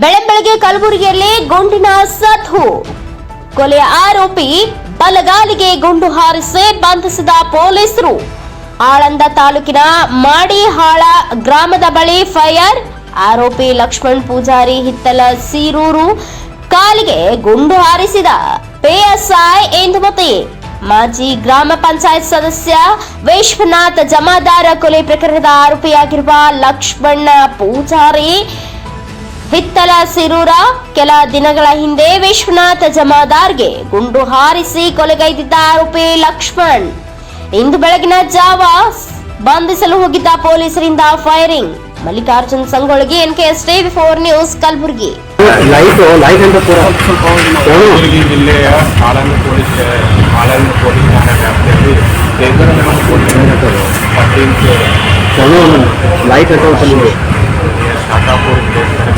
ಬೆಳಂಬೆಳಗ್ಗೆ ಕಲಬುರಗಿಯಲ್ಲಿ ಗುಂಡಿನ ಸತ್ತು. ಕೊಲೆ ಆರೋಪಿ ಬಲಗಾಲಿಗೆ ಗುಂಡು ಹಾರಿಸಿ ಬಂಧಿಸಿದ ಪೊಲೀಸರು. ಆಳಂದ ತಾಲೂಕಿನ ಮಾಡಿಹಾಳ ಗ್ರಾಮದ ಬಳಿ ಫೈರ್, ಆರೋಪಿ ಲಕ್ಷ್ಮಣ್ ಪೂಜಾರಿ ಹಿತ್ತಲ ಸೀರೂರು ಕಾಲಿಗೆ ಗುಂಡು ಹಾರಿಸಿದ ಪಿಎಸ್ಐ ಇಂದುಮತಿ ಮಾಜಿ ಗ್ರಾಮ ಪಂಚಾಯತ್ ಸದಸ್ಯ ವಿಶ್ವನಾಥ್ ಜಮಾದಾರ ಕೊಲೆ ಪ್ರಕರಣದ ಆರೋಪಿಯಾಗಿರುವ ಲಕ್ಷ್ಮಣ್ಣ ಪೂಜಾರಿ ಹಿತ್ತಲ ಸಿರೂರ ಕೆಲ ದಿನಗಳ ಹಿಂದೆ ವಿಶ್ವನಾಥ ಜಮಾದಾರ್ಗೆ ಗುಂಡು ಹಾರಿಸಿ ಕೊಲೆಗೈದಿದ್ದ ಆರೋಪಿ ಲಕ್ಷ್ಮಣ್. ಇಂದು ಬೆಳಗಿನ ಜಾವ ಬಂಧಿಸಲು ಹೋಗಿದ್ದ ಪೊಲೀಸರಿಂದ firing. Mallikarjun Sangolagi NKS TV four news Kalaburagi. ಪೂರ ಕಲಬುರಗಿ ಜಿಲ್ಲೆಯ ಪೊಲೀಸ್ ಪೊಲೀಸ್ ಠಾಣೆ ವ್ಯಾಪ್ತಿಯಲ್ಲಿ ಕೇಂದ್ರ ಪೊಲೀಸ್ ಪಟ್ಟಿಂಗ್ ಲೈಟ್ ಶಾಖಾಪುರ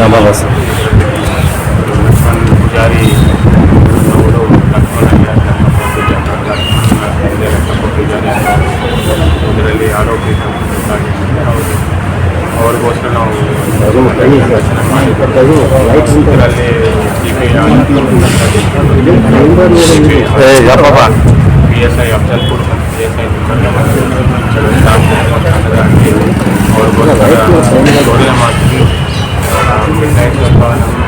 ರಂಗಪ್ಪ ಪೂಜಾರಿ ಇದರಲ್ಲಿ ಆರೋಪಿ ಗೊತ್ತಾಗಿದ್ದಾರೆ ಅವರು ಅವ್ರಿಗೋಸ್ಕರ ನಾವು ರಚನೆ ಮಾಡಿದ್ದೇವೆ ಇದರಲ್ಲಿ CBI P S I Afzalpur ಮತ್ತು ಪಿ ಎಸ್ ಐ ಅವ್ರಿಗೋಸ್ಕರ ಶೋಧನೆ ಮಾಡ್ತೀವಿ Thank you.